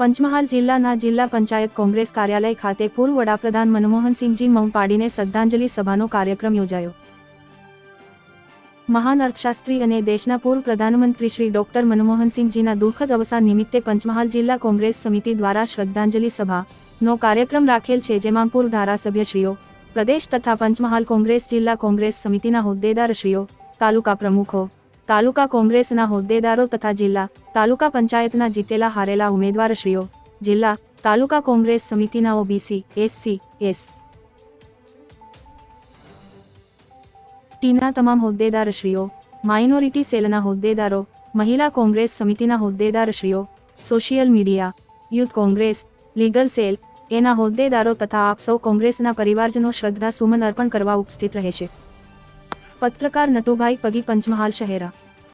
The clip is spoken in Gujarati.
પંચમહાલ જિલ્લાના જિલ્લા પંચાયત કોંગ્રેસ કાર્યાલય ખાતે પૂર્વ વડાપ્રધાન મનમોહનસિંહજી મૌન પાડીને શ્રદ્ધાંજલિ સભાનો કાર્યક્રમ યોજાયો. મહાન અર્થશાસ્ત્રી અને દેશના પૂર્વ પ્રધાનમંત્રી શ્રી ડોક્ટર મનમોહનસિંહજીના દુઃખદ અવસાન નિમિત્તે પંચમહાલ જિલ્લા કોંગ્રેસ સમિતિ દ્વારા શ્રદ્ધાંજલિ સભા નો કાર્યક્રમ રાખેલ છે, જેમાં પૂર્વ ધારાસભ્યશ્રીઓ, પ્રદેશ તથા પંચમહાલ કોંગ્રેસ જિલ્લા કોંગ્રેસ સમિતિના હોદ્દેદારશ્રીઓ, તાલુકા પ્રમુખો તાલુકા કોંગ્રેસના હોદ્દેદારો તથા જિલ્લા તાલુકા પંચાયતના જીતેલા હારેલા ઉમેદવારશ્રીઓ, જિલ્લા તાલુકા કોંગ્રેસ સમિતિના ઓબીસી, એસસી, એસ. ટીના તમામ હોદ્દેદારશ્રીઓ, માઇનોરિટી સેલના હોદ્દેદારો, મહિલા કોંગ્રેસ સમિતિના હોદ્દેદારશ્રીઓ, social media, youth Congress, legal cell, એના હોદ્દેદારો તથા આપ સૌ કોંગ્રેસના પરિવારજનો શ્રદ્ધા સુમન અર્પણ કરવા ઉપસ્થિત રહેશે. પત્રકાર નટુભાઈ પગી પંચમહાલ શહેરા